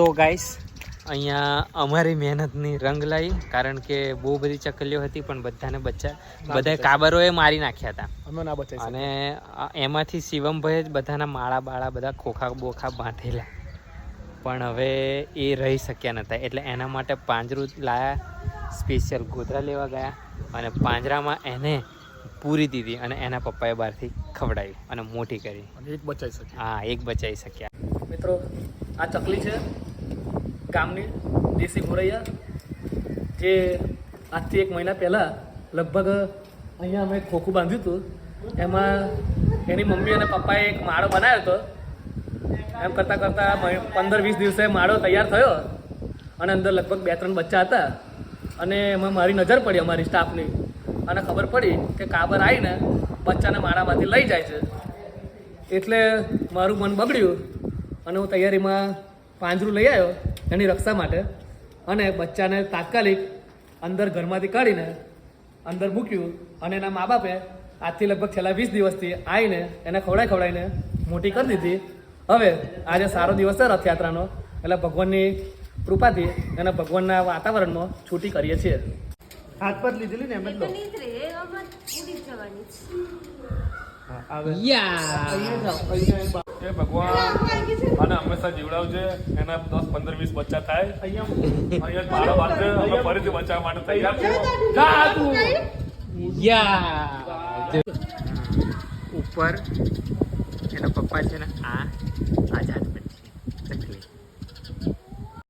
તો ગાઈસ અહીંયા અમારી મહેનતની રંગ લાવી કારણ કે બહુ બધી ચકલીઓ હતી પણ બધાને બચ્ચા બધા કાબરોએ મારી નાખ્યા હતા. અમે ના બચાવી અને એમાંથી શિવમભાઈ જ બધાના માળા બાળા બધા ખોખા બોખા બાંધેલા. પણ હવે એ રહી શક્યા નતા. એટલે એના માટે પાંજરું લાયા સ્પેશિયલ ગોધરા લેવા ગયા અને પાંજરામાં એને પૂરી દીધી અને એના પપ્પાએ બહારથી ખવડાવી અને મોટી કરી. એક બચાવી શક્યા. હા એક બચાવી શક્યા. મિત્રો આ ચકલી છે. ગામની દેશી મોરૈયા જે આજથી એક મહિના પહેલાં લગભગ અહીંયા અમે ખોખું બાંધ્યું હતું. એમાં એની મમ્મી અને પપ્પાએ એક માળો બનાવ્યો હતો. એમ કરતાં કરતાં પંદર વીસ દિવસે માળો તૈયાર થયો અને અંદર લગભગ બે ત્રણ બચ્ચા હતા. અને એમાં મારી નજર પડી અમારી સ્ટાફની. અને ખબર પડી કે કાબર આવીને બચ્ચાને માળામાંથી લઈ જાય છે. એટલે મારું મન બગડ્યું અને હું તૈયારીમાં પાંજરું લઈ આવ્યો એની રક્ષા માટે અને બચ્ચાને તાત્કાલિક અંદર ઘરમાંથી કાઢીને અંદર મૂક્યું અને એના મા બાપે આજથી લગભગ છેલ્લા વીસ દિવસથી આવીને એને ખવડાઈ ખવડાવીને મોટી કરી દીધી. હવે આજે સારો દિવસ છે રથયાત્રાનો. એટલે ભગવાનની કૃપાથી એને ભગવાનના વાતાવરણમાં છૂટી કરીએ છીએ. હાથ પર લીધેલી ને એમ જ લો. એ ભગવાન. અને હંમેશા જીવડાવજે. એના દસ પંદર વીસ બચ્ચા થાય. અહીંયા મારા વાત અમે ફરીથી બચાવવા માટે તૈયાર છે જા તું યા. ઉપર એના પપ્પા છે ને આ આઝાદ